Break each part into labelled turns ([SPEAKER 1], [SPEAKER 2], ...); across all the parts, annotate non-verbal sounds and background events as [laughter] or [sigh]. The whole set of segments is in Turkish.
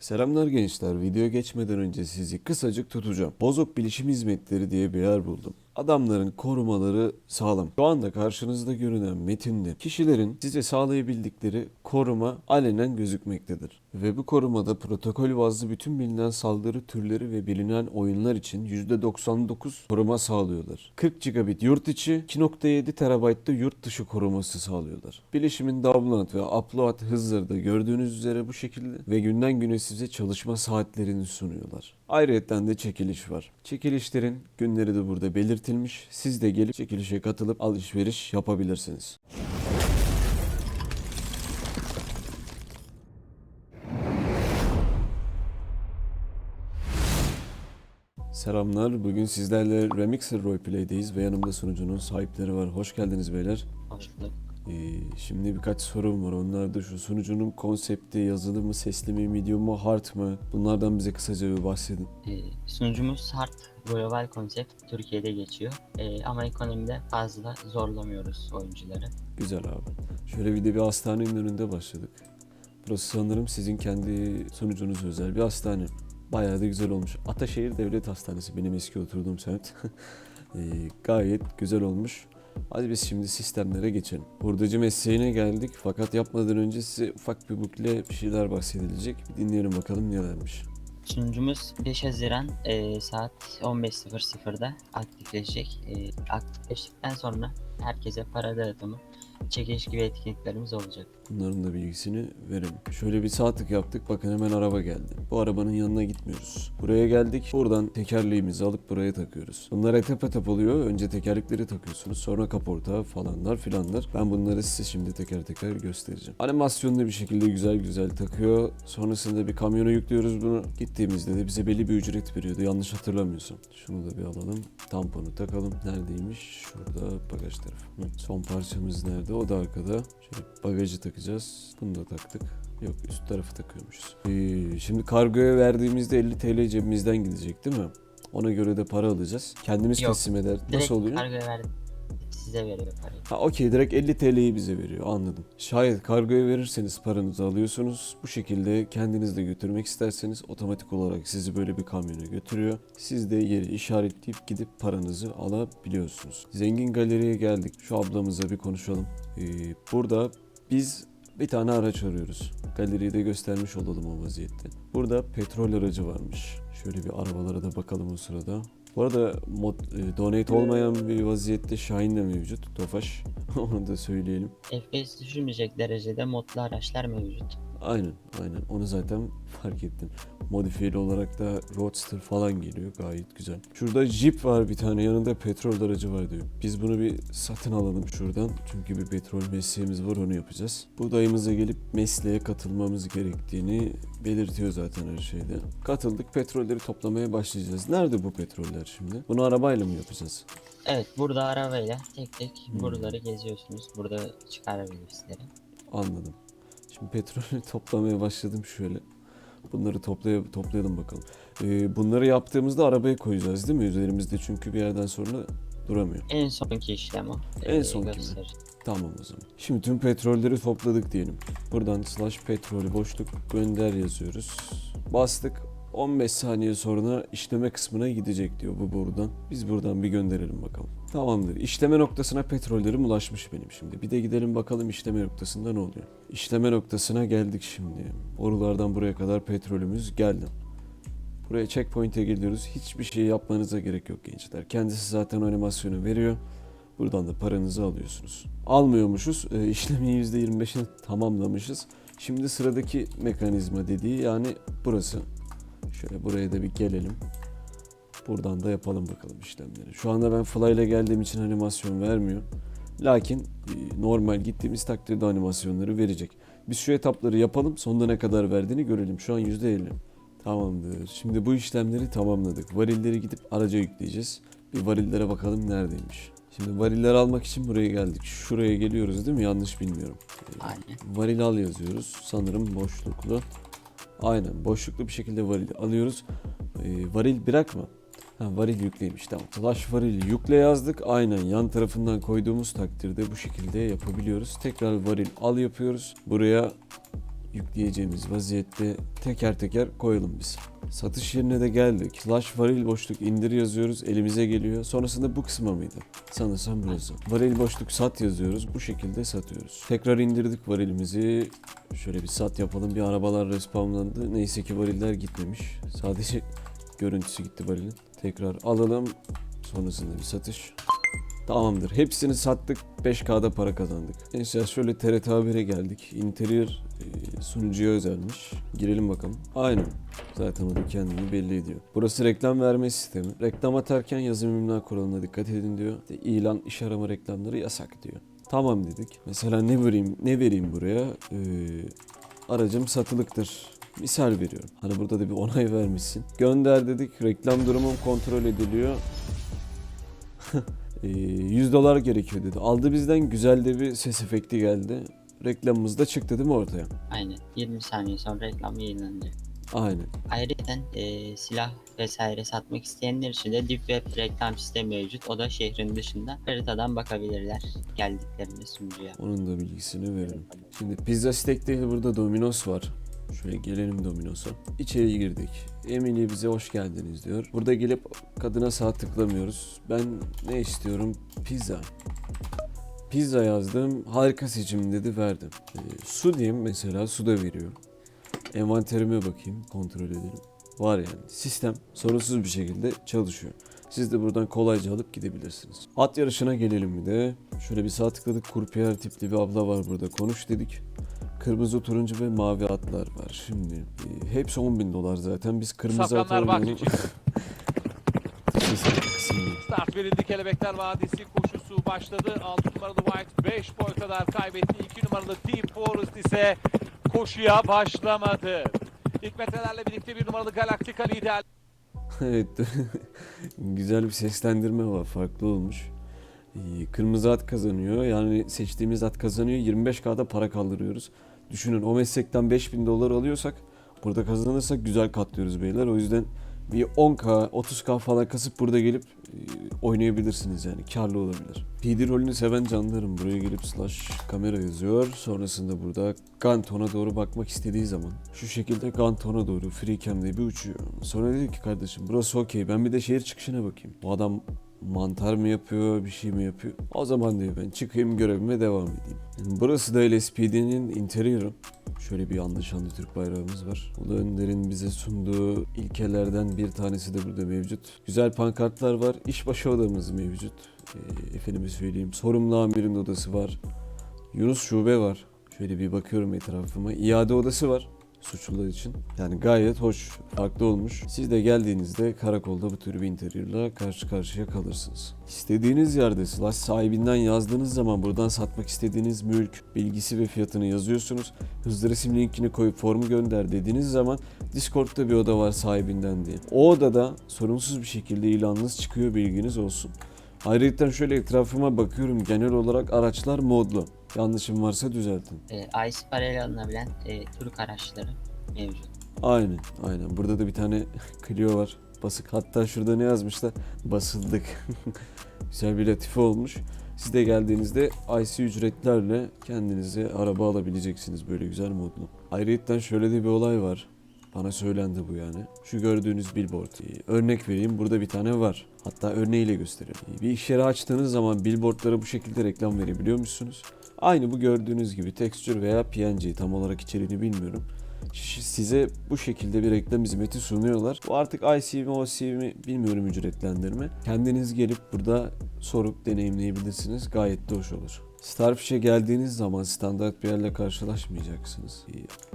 [SPEAKER 1] Selamlar gençler. Video geçmeden önce sizi kısacık tutacağım. Bozok Bilişim Hizmetleri diye bir yer buldum. Adamların korumaları sağlam. Şu anda karşınızda görünen metinde kişilerin size sağlayabildikleri koruma alenen gözükmektedir. Ve bu korumada protokol bazlı bütün bilinen saldırı türleri ve bilinen oyunlar için %99 koruma sağlıyorlar. 40 gigabit yurt içi, 2.7 terabaytta yurt dışı koruması sağlıyorlar. Bilişimin download ve upload hızları da gördüğünüz üzere bu şekilde ve günden güne size çalışma saatlerini sunuyorlar. Ayrıca de çekiliş var. Çekilişlerin günleri de burada belirtilmiş. Siz de gelip çekilişe katılıp alışveriş yapabilirsiniz. Selamlar. Bugün sizlerle Remixer Roleplay'deyiz ve yanımda sunucunun sahipleri var. Hoş geldiniz beyler.
[SPEAKER 2] Hoş bulduk.
[SPEAKER 1] Ee, şimdi birkaç sorum var. Onlar da şu sunucunun konsepti, yazılı mı, sesli mi, medium mu, hard mı? Bunlardan bize kısaca bir bahsedin.
[SPEAKER 2] Ee, sunucumuz Hard Global Concept Türkiye'de geçiyor. Ee, ama ekonomide fazla zorlamıyoruz oyuncuları.
[SPEAKER 1] Güzel abi. Şöyle bir de bir hastanenin önünde başladık. Burası sanırım sizin kendi sunucunuz özel bir hastane. Bayağı da güzel olmuş. Ataşehir Devlet Hastanesi benim eski oturduğum semt. [laughs] Ee, gayet güzel olmuş. Hadi biz şimdi sistemlere geçelim. Hurdacı mesleğine geldik fakat yapmadan önce size ufak bir bukle bir şeyler bahsedilecek. Bir dinleyelim bakalım nelermiş.
[SPEAKER 2] Sunucumuz 5 Haziran e, saat 15.00'da aktifleşecek. E, aktifleştikten sonra herkese para dağıtımı, çekiliş gibi etkinliklerimiz olacak.
[SPEAKER 1] Bunların da bilgisini verelim. Şöyle bir saatlik yaptık. Bakın hemen araba geldi. Bu arabanın yanına gitmiyoruz. Buraya geldik. Buradan tekerleğimizi alıp buraya takıyoruz. Bunlar etap etap oluyor. Önce tekerlekleri takıyorsunuz. Sonra kaporta falanlar filanlar. Ben bunları size şimdi teker teker göstereceğim. Animasyonlu bir şekilde güzel güzel takıyor. Sonrasında bir kamyona yüklüyoruz bunu. Gittiğimizde de bize belli bir ücret veriyordu. Yanlış hatırlamıyorsam. Şunu da bir alalım. Tamponu takalım. Neredeymiş? Şurada bagaj tarafı. Son parçamız nerede? O da arkada. Şöyle bagajı takacağız. Bunu da taktık. Yok üst tarafı takıyormuşuz. Ee, şimdi kargoya verdiğimizde 50 TL cebimizden gidecek değil mi? Ona göre de para alacağız. Kendimiz
[SPEAKER 2] Yok,
[SPEAKER 1] teslim eder.
[SPEAKER 2] Direkt
[SPEAKER 1] Nasıl oluyor?
[SPEAKER 2] kargoya verdik. Size veriyor parayı.
[SPEAKER 1] Ha okey direkt 50 TL'yi bize veriyor anladım. Şayet kargoya verirseniz paranızı alıyorsunuz. Bu şekilde kendiniz de götürmek isterseniz otomatik olarak sizi böyle bir kamyona götürüyor. Siz de yeri işaretleyip gidip paranızı alabiliyorsunuz. Zengin galeriye geldik. Şu ablamızla bir konuşalım. Ee, burada biz bir tane araç arıyoruz. Galeriyi de göstermiş olalım o vaziyette. Burada petrol aracı varmış. Şöyle bir arabalara da bakalım o sırada. Bu arada mod, e, donate olmayan bir vaziyette Şahin de mevcut. Tofaş. [laughs] Onu da söyleyelim.
[SPEAKER 2] FPS düşürmeyecek derecede modlu araçlar mevcut.
[SPEAKER 1] Aynen aynen. Onu zaten [laughs] fark ettim. Modifiyeli olarak da Roadster falan geliyor. Gayet güzel. Şurada Jeep var bir tane. Yanında petrol aracı var diyor. Biz bunu bir satın alalım şuradan. Çünkü bir petrol mesleğimiz var onu yapacağız. Bu dayımıza gelip mesleğe katılmamız gerektiğini belirtiyor zaten her şeyde. Katıldık. Petrolleri toplamaya başlayacağız. Nerede bu petroller şimdi? Bunu arabayla mı yapacağız?
[SPEAKER 2] Evet burada arabayla tek tek
[SPEAKER 1] Hmm.
[SPEAKER 2] buraları geziyorsunuz. Burada çıkarabilirsiniz.
[SPEAKER 1] Anladım. Şimdi petrolü [laughs] toplamaya başladım şöyle. Bunları toplay toplayalım bakalım. Ee, bunları yaptığımızda arabaya koyacağız değil mi? Üzerimizde çünkü bir yerden sonra duramıyor.
[SPEAKER 2] En sonki işlem o.
[SPEAKER 1] En
[SPEAKER 2] Ee,
[SPEAKER 1] sonki mi?
[SPEAKER 2] gösterir.
[SPEAKER 1] Tamam o zaman. Şimdi tüm petrolleri topladık diyelim. Buradan slash petrolü boşluk gönder yazıyoruz. Bastık. 15 saniye sonra işleme kısmına gidecek diyor bu buradan. Biz buradan bir gönderelim bakalım. Tamamdır. İşleme noktasına petrollerim ulaşmış benim şimdi. Bir de gidelim bakalım işleme noktasında ne oluyor. İşleme noktasına geldik şimdi. Borulardan buraya kadar petrolümüz geldi. Buraya checkpoint'e geliyoruz. Hiçbir şey yapmanıza gerek yok gençler. Kendisi zaten animasyonu veriyor. Buradan da paranızı alıyorsunuz. Almıyormuşuz. E, [laughs] işlemin %25'ini tamamlamışız. Şimdi sıradaki mekanizma dediği yani burası. Şöyle buraya da bir gelelim. Buradan da yapalım bakalım işlemleri. Şu anda ben fly ile geldiğim için animasyon vermiyor. Lakin e, normal gittiğimiz takdirde animasyonları verecek. Biz şu etapları yapalım. Sonunda ne kadar verdiğini görelim. Şu an %50. Tamamdır. Şimdi bu işlemleri tamamladık. Varilleri gidip araca yükleyeceğiz. Bir varillere bakalım neredeymiş. Şimdi variller almak için buraya geldik. Şuraya geliyoruz değil mi? Yanlış bilmiyorum.
[SPEAKER 2] Aynen.
[SPEAKER 1] Varil al yazıyoruz. Sanırım boşluklu. Aynen boşluklu bir şekilde varil alıyoruz. Ee, varil bırakma. Varil yükleymiş tamam. Flash varil yükle yazdık. Aynen yan tarafından koyduğumuz takdirde bu şekilde yapabiliyoruz. Tekrar varil al yapıyoruz. Buraya yükleyeceğimiz vaziyette teker teker koyalım biz. Satış yerine de geldik. Slash varil boşluk indir yazıyoruz. Elimize geliyor. Sonrasında bu kısma mıydı? Sanırsam burası. Varil boşluk sat yazıyoruz. Bu şekilde satıyoruz. Tekrar indirdik varilimizi. Şöyle bir sat yapalım. Bir arabalar respawnlandı. Neyse ki variller gitmemiş. Sadece görüntüsü gitti varilin. Tekrar alalım. Sonrasında bir satış. Tamamdır. Hepsini sattık. 5K'da para kazandık. Neyse şöyle TRT Haber'e geldik. Interior e, sunucuya özelmiş. Girelim bakalım. Aynen. Zaten o kendini belli ediyor. Burası reklam verme sistemi. Reklam atarken yazım imla kuralına dikkat edin diyor. İşte ilan, iş arama reklamları yasak diyor. Tamam dedik. Mesela ne vereyim, ne vereyim buraya? Ee, aracım satılıktır. Misal veriyorum. Hani burada da bir onay vermişsin. Gönder dedik. Reklam durumum kontrol ediliyor. [laughs] Ee, 100 dolar gerekiyor dedi. Aldı bizden güzel de bir ses efekti geldi. Reklamımız da çıktı değil mi ortaya?
[SPEAKER 2] Aynen. 20 saniye sonra reklam yayınlanacak.
[SPEAKER 1] Aynen.
[SPEAKER 2] Ayrıca e, silah vesaire satmak isteyenler için de Deep Web reklam sistemi mevcut. O da şehrin dışında haritadan bakabilirler geldiklerinde sunucuya.
[SPEAKER 1] Onun da bilgisini verelim. Şimdi pizza steak değil burada Domino's var. Şöyle gelelim Domino's'a. İçeri girdik. Emily bize hoş geldiniz diyor. Burada gelip kadına sağ tıklamıyoruz. Ben ne istiyorum? Pizza. Pizza yazdım. Harika seçim dedi verdim. Ee, su diyeyim mesela su da veriyor. Envanterime bakayım kontrol edelim. Var yani. Sistem sorunsuz bir şekilde çalışıyor. Siz de buradan kolayca alıp gidebilirsiniz. At yarışına gelelim bir de. Şöyle bir sağ tıkladık. Kurpiyer tipli bir abla var burada. Konuş dedik. Kırmızı, turuncu ve mavi atlar var. Şimdi e, hepsi 10 bin dolar zaten. Biz kırmızı at
[SPEAKER 3] Safranlar
[SPEAKER 1] olduğunu...
[SPEAKER 3] İçin start verildi. Kelebekler Vadisi koşusu başladı. 6 numaralı White 5 boy kadar kaybetti. 2 numaralı Deep Forest ise koşuya başlamadı. İlk metrelerle birlikte bir numaralı Galactica lider. [laughs]
[SPEAKER 1] evet. [laughs] Güzel bir seslendirme var. Farklı olmuş. Kırmızı at kazanıyor. Yani seçtiğimiz at kazanıyor. 25K'da para kaldırıyoruz. Düşünün o meslekten 5000 dolar alıyorsak burada kazanırsak güzel katlıyoruz beyler. O yüzden bir 10K, 30K falan kasıp burada gelip e, oynayabilirsiniz yani. Karlı olabilir. PD rolünü seven canlarım buraya gelip slash kamera yazıyor. Sonrasında burada Ganton'a doğru bakmak istediği zaman şu şekilde Ganton'a doğru freecam'de bir uçuyor. Sonra dedi ki kardeşim burası okey ben bir de şehir çıkışına bakayım. Bu adam mantar mı yapıyor, bir şey mi yapıyor? O zaman diyor ben çıkayım görevime devam edeyim. Burası da LSPD'nin interior'ı. Şöyle bir anlaşanlı Türk bayrağımız var. Ulu Önder'in bize sunduğu ilkelerden bir tanesi de burada mevcut. Güzel pankartlar var. İşbaşı odamız mevcut. Ee, efendime söyleyeyim. Sorumlu amirin odası var. Yunus Şube var. Şöyle bir bakıyorum etrafıma. İade odası var suçlular için. Yani gayet hoş, farklı olmuş. Siz de geldiğinizde karakolda bu tür bir interiorla karşı karşıya kalırsınız. İstediğiniz yerde slash sahibinden yazdığınız zaman buradan satmak istediğiniz mülk, bilgisi ve fiyatını yazıyorsunuz. Hızlı resim linkini koyup formu gönder dediğiniz zaman Discord'da bir oda var sahibinden diye. O odada sorunsuz bir şekilde ilanınız çıkıyor bilginiz olsun. Ayrıca şöyle etrafıma bakıyorum genel olarak araçlar modlu. Yanlışım varsa düzeltin.
[SPEAKER 2] E, ICE parayla alınabilen e, Türk araçları mevcut.
[SPEAKER 1] Aynen, aynen. Burada da bir tane [laughs] Clio var. Basık. Hatta şurada ne yazmışlar? Basıldık. [laughs] Güzel bir latife olmuş. Siz de geldiğinizde IC ücretlerle kendinize araba alabileceksiniz böyle güzel modlu. Ayrıca şöyle de bir olay var. Bana söylendi bu yani. Şu gördüğünüz billboard. Ee, Örnek vereyim burada bir tane var. Hatta örneğiyle göstereyim. Ee, Bir iş yeri açtığınız zaman billboardlara bu şekilde reklam verebiliyor musunuz? Aynı bu gördüğünüz gibi tekstür veya PNG tam olarak içeriğini bilmiyorum. Size bu şekilde bir reklam hizmeti sunuyorlar. Bu artık IC mi OC mi bilmiyorum ücretlendirme. Kendiniz gelip burada sorup deneyimleyebilirsiniz. Gayet de hoş olur. Starfish'e geldiğiniz zaman standart bir yerle karşılaşmayacaksınız.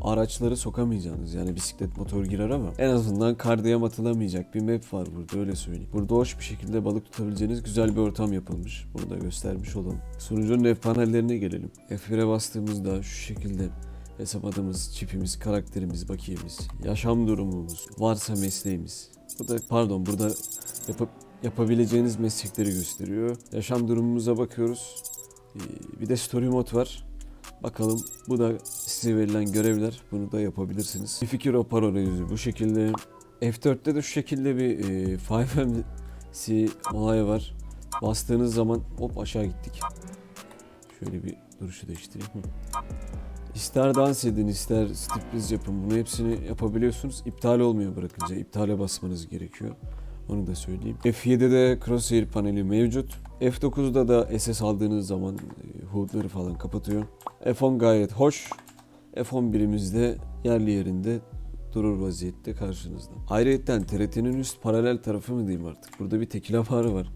[SPEAKER 1] Araçları sokamayacaksınız. Yani bisiklet motor girer ama en azından kardiyam atılamayacak bir map var burada öyle söyleyeyim. Burada hoş bir şekilde balık tutabileceğiniz güzel bir ortam yapılmış. Bunu da göstermiş olalım. Sunucunun web panellerine gelelim. F1'e bastığımızda şu şekilde hesap adımız, çipimiz, karakterimiz, bakiyemiz, yaşam durumumuz, varsa mesleğimiz. Bu da pardon burada yapıp yapabileceğiniz meslekleri gösteriyor. Yaşam durumumuza bakıyoruz. Ee, Bir de story mod var. Bakalım bu da size verilen görevler. Bunu da yapabilirsiniz. Bir fikir o parola yüzü bu şekilde. F4'te de şu şekilde bir e, 5MC olay var. Bastığınız zaman hop aşağı gittik. Şöyle bir duruşu değiştireyim. İster dans edin, ister sürpriz yapın. Bunu hepsini yapabiliyorsunuz. İptal olmuyor bırakınca. İptale basmanız gerekiyor. Onu da söyleyeyim. F7'de crosshair paneli mevcut. F9'da da SS aldığınız zaman e, HUD'ları falan kapatıyor. F10 gayet hoş. F11'imizde yerli yerinde durur vaziyette karşınızda. Ayrıca TRT'nin üst paralel tarafı mı diyeyim artık. Burada bir tekila barı var.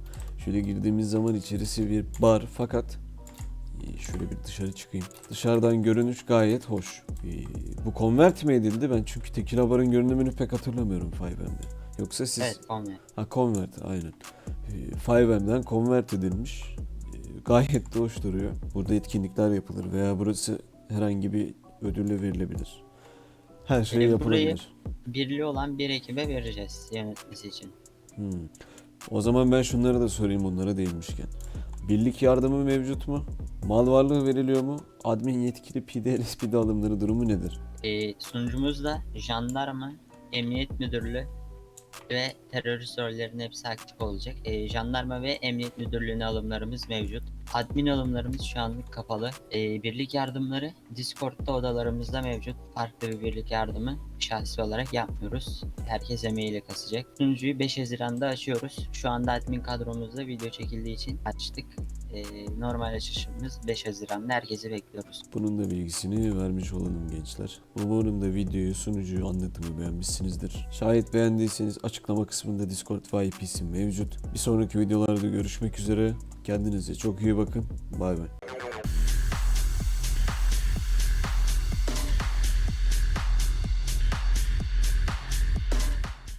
[SPEAKER 1] Şöyle girdiğimiz zaman içerisi bir bar fakat e, şöyle bir dışarı çıkayım. Dışarıdan görünüş gayet hoş. E, Bu convert mi edildi? Ben çünkü tekila barın görünümünü pek hatırlamıyorum 5M'de. Yoksa siz...
[SPEAKER 2] Evet konve.
[SPEAKER 1] Ha convert aynen. Ee, 5M'den convert edilmiş. Ee, Gayet de hoş duruyor. Burada etkinlikler yapılır veya burası herhangi bir ödülle verilebilir. Her şey
[SPEAKER 2] Benim
[SPEAKER 1] yapılabilir.
[SPEAKER 2] Birliği olan bir ekibe vereceğiz yönetmesi için.
[SPEAKER 1] Hmm. O zaman ben şunları da sorayım onlara değinmişken. Birlik yardımı mevcut mu? Mal varlığı veriliyor mu? Admin yetkili PDLS PD alımları durumu nedir?
[SPEAKER 2] Ee, sunucumuzda jandarma, emniyet müdürlüğü ve terörist rollerinin hepsi aktif olacak. Ee, jandarma ve emniyet müdürlüğüne alımlarımız mevcut. Admin alımlarımız şu anlık kapalı. Ee, birlik yardımları Discord'da odalarımızda mevcut. Farklı bir birlik yardımı şahsi olarak yapmıyoruz. Herkes emeğiyle kasacak. Sunucuyu 5 Haziran'da açıyoruz. Şu anda admin kadromuzda video çekildiği için açtık. Ee, normal açışımız 5 Haziran'da herkesi bekliyoruz.
[SPEAKER 1] Bunun da bilgisini vermiş olalım gençler. Umarım da videoyu, sunucuyu, anlatımı beğenmişsinizdir. Şayet beğendiyseniz açıklama kısmında Discord VIP'si mevcut. Bir sonraki videolarda görüşmek üzere. Kendinize çok iyi bakın. Bay bay.